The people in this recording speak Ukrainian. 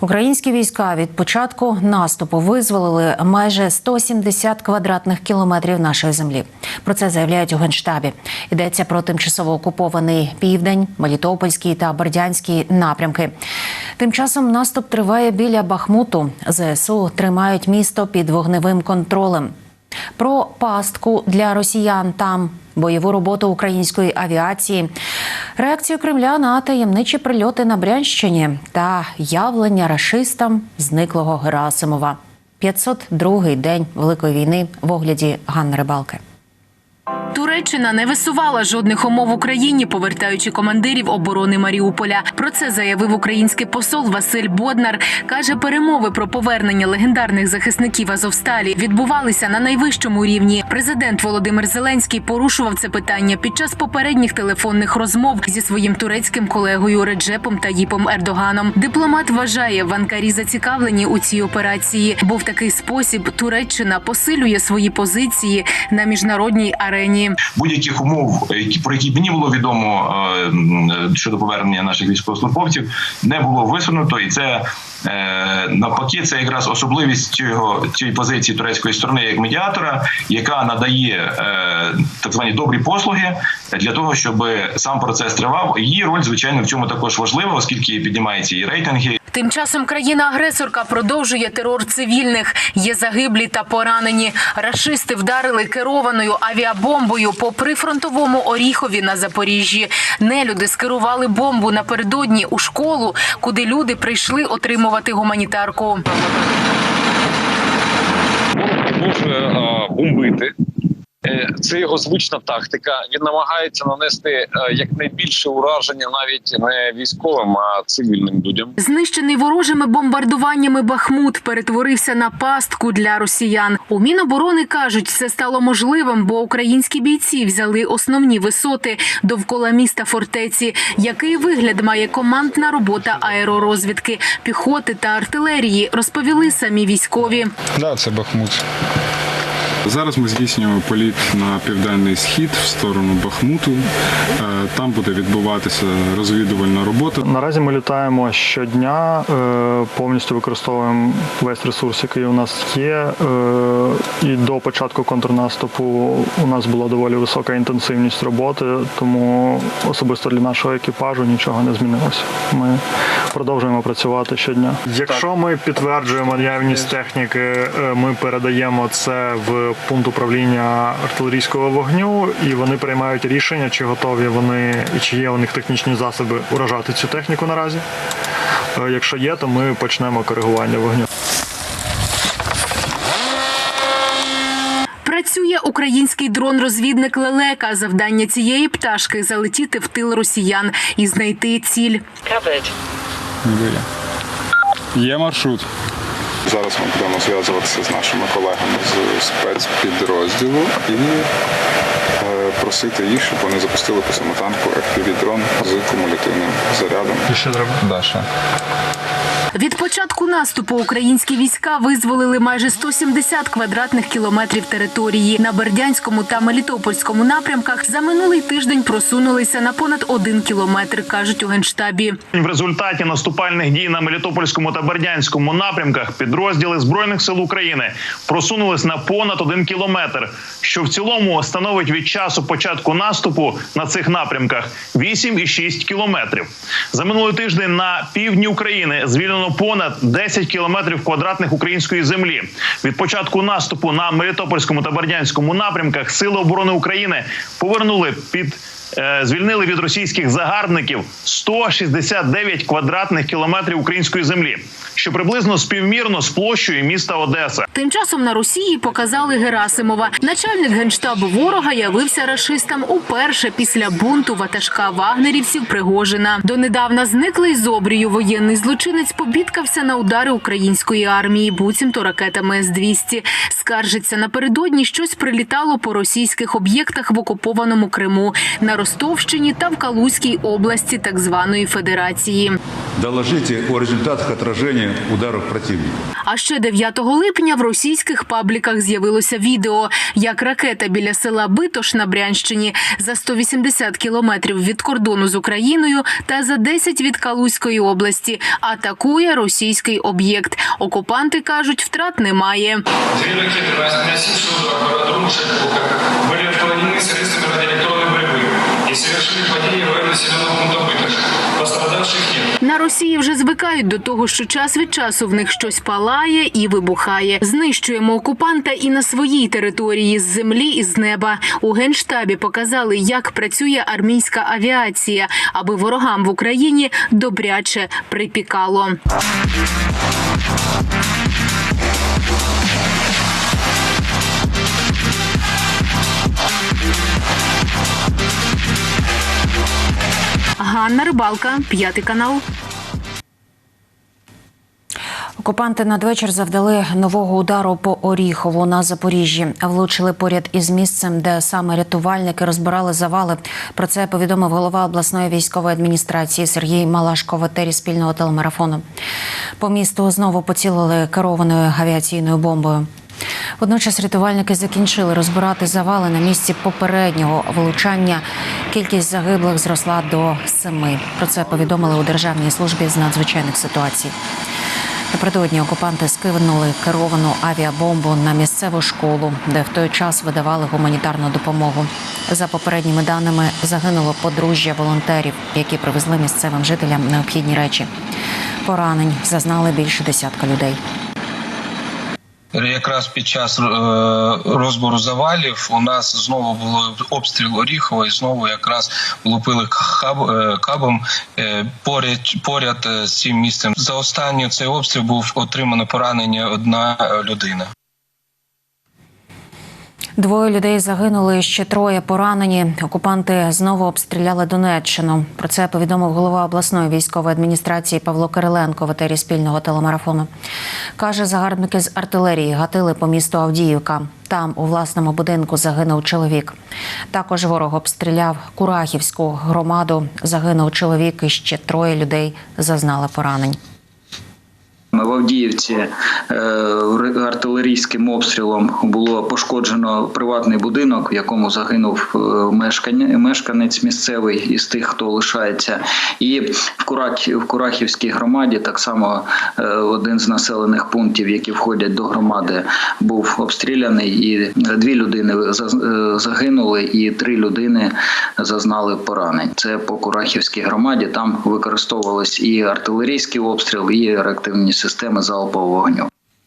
Українські війська від початку наступу визволили майже 170 квадратних кілометрів нашої землі. Про це заявляють у генштабі. Йдеться про тимчасово окупований південь, Мелітопольський та Бердянський напрямки. Тим часом наступ триває біля Бахмуту. ЗСУ тримають місто під вогневим контролем. Про пастку для росіян там, бойову роботу української авіації, реакцію Кремля на таємничі прильоти на Брянщині та явлення рашистам зниклого Герасимова. 502-й день Великої війни в огляді Ганни Рибалки. Туреччина не висувала жодних умов Україні, повертаючи командирів оборони Маріуполя. Про це заявив український посол Василь Боднар. каже, перемови про повернення легендарних захисників Азовсталі відбувалися на найвищому рівні. Президент Володимир Зеленський порушував це питання під час попередніх телефонних розмов зі своїм турецьким колегою Реджепом Таїпом Ердоганом. Дипломат вважає, в Анкарі зацікавлені у цій операції, бо в такий спосіб Туреччина посилює свої позиції на міжнародній арені. Будь-яких умов, які про які мені було відомо е, щодо повернення наших військовослужбовців, не було висунуто, і це е, навпаки, це якраз особливість цього цієї позиції турецької сторони як медіатора, яка надає е, так звані добрі послуги для того, щоб сам процес тривав. Її роль, звичайно, в цьому також важлива, оскільки піднімаються і рейтинги, Тим часом країна-агресорка продовжує терор цивільних. Є загиблі та поранені. Рашисти вдарили керованою авіабомбою по прифронтовому Оріхові на Запоріжжі. Нелюди скерували бомбу напередодні у школу, куди люди прийшли отримувати гуманітарку. Ворог е, бомбити. Це його звична тактика. Він намагається нанести е, якнайбільше ураження навіть не військовим, а цивільним людям. Знищений ворожими бомбардуваннями Бахмут перетворився на пастку для росіян. У Міноборони кажуть, це стало можливим, бо українські бійці взяли основні висоти довкола міста фортеці. Який вигляд має командна робота аеророзвідки, піхоти та артилерії, розповіли самі військові. Да, це Бахмут. Зараз ми здійснюємо політ на південний схід в сторону Бахмуту. Е, Там буде відбуватися розвідувальна робота. Наразі ми літаємо щодня, е, повністю використовуємо весь ресурс, який у нас є. Е, І до початку контрнаступу у нас була доволі висока інтенсивність роботи, тому особисто для нашого екіпажу нічого не змінилося. Ми продовжуємо працювати щодня. Якщо ми підтверджуємо наявність техніки, ми передаємо це в пункт управління артилерійського вогню, і вони приймають рішення, чи готові вони і чи є у них технічні засоби уражати цю техніку наразі. Е, Якщо є, то ми почнемо коригування вогню. Працює український дрон-розвідник Лелека. Завдання цієї пташки залетіти в тил росіян і знайти ціль. Є маршрут. Зараз ми будемо зв'язуватися з нашими колегами з спецпідрозділу і е, просити їх, щоб вони запустили по самотанку танку FPV-дрон з кумулятивним зарядом. Що треба? Даша. Від початку наступу українські війська визволили майже 170 квадратних кілометрів території. На Бердянському та Мелітопольському напрямках за минулий тиждень просунулися на понад один кілометр, кажуть у генштабі. В результаті наступальних дій на Мелітопольському та Бердянському напрямках підрозділи збройних сил України просунулись на понад один кілометр, що в цілому становить від часу початку наступу на цих напрямках 8,6 кілометрів. За минулий тиждень на півдні України звільнено понад 10 кілометрів квадратних української землі. Від початку наступу на Мелітопольському та Бердянському напрямках Сили оборони України повернули під звільнили від російських загарбників 169 квадратних кілометрів української землі, що приблизно співмірно з площею міста Одеса. Тим часом на Росії показали Герасимова. Начальник генштабу ворога явився рашистам уперше після бунту ватажка вагнерівців Пригожина. Донедавна зниклий з обрію воєнний злочинець побідкався на удари української армії, буцімто ракетами С-200. Скаржиться напередодні щось прилітало по російських об'єктах в окупованому Криму. На на Ростовщині та в Калузькій області так званої Федерації. Доложите о результатах отражения ударов противника. А ще 9 липня в російських пабліках з'явилося відео, як ракета біля села Битош на Брянщині за 180 кілометрів від кордону з Україною та за 10 від Калузької області атакує російський об'єкт. Окупанти кажуть, втрат немає. Носившие аэродром Росії вже звикають до того, що час від часу в них щось палає і вибухає. Знищуємо окупанта і на своїй території з землі і з неба. У генштабі показали, як працює армійська авіація, аби ворогам в Україні добряче припікало. Ганна Рибалка, п'ятий канал. Окупанти надвечір завдали нового удару по Оріхову на Запоріжжі. Влучили поряд із місцем, де саме рятувальники розбирали завали. Про це повідомив голова обласної військової адміністрації Сергій Малашко в етері спільного телемарафону. По місту знову поцілили керованою авіаційною бомбою. Водночас рятувальники закінчили розбирати завали на місці попереднього влучання. Кількість загиблих зросла до семи. Про це повідомили у Державній службі з надзвичайних ситуацій. Напередодні окупанти скинули керовану авіабомбу на місцеву школу, де в той час видавали гуманітарну допомогу. За попередніми даними загинуло подружжя волонтерів, які привезли місцевим жителям необхідні речі. Поранень зазнали більше десятка людей. Якраз під час е, розбору завалів у нас знову було обстріл Оріхова, і знову якраз влупили е, кабом е, поряд поряд е, з цим місцем. За останню цей обстріл був отримано поранення одна е, людина. Двоє людей загинули, ще троє поранені. Окупанти знову обстріляли Донеччину. Про це повідомив голова обласної військової адміністрації Павло Кириленко в етері спільного телемарафону. Каже, загарбники з артилерії гатили по місту Авдіївка. Там у власному будинку загинув чоловік. Також ворог обстріляв Курахівську громаду. Загинув чоловік і ще троє людей зазнали поранень. В Авдіївці е, артилерійським обстрілом було пошкоджено приватний будинок, в якому загинув е, мешканець місцевий із тих, хто лишається. І в Курах, в Курахівській громаді так само е, один з населених пунктів, які входять до громади, був обстріляний. І дві людини загинули, і три людини зазнали поранень. Це по Курахівській громаді. Там використовувались і артилерійський обстріл, і реактивні системи залпового вогню.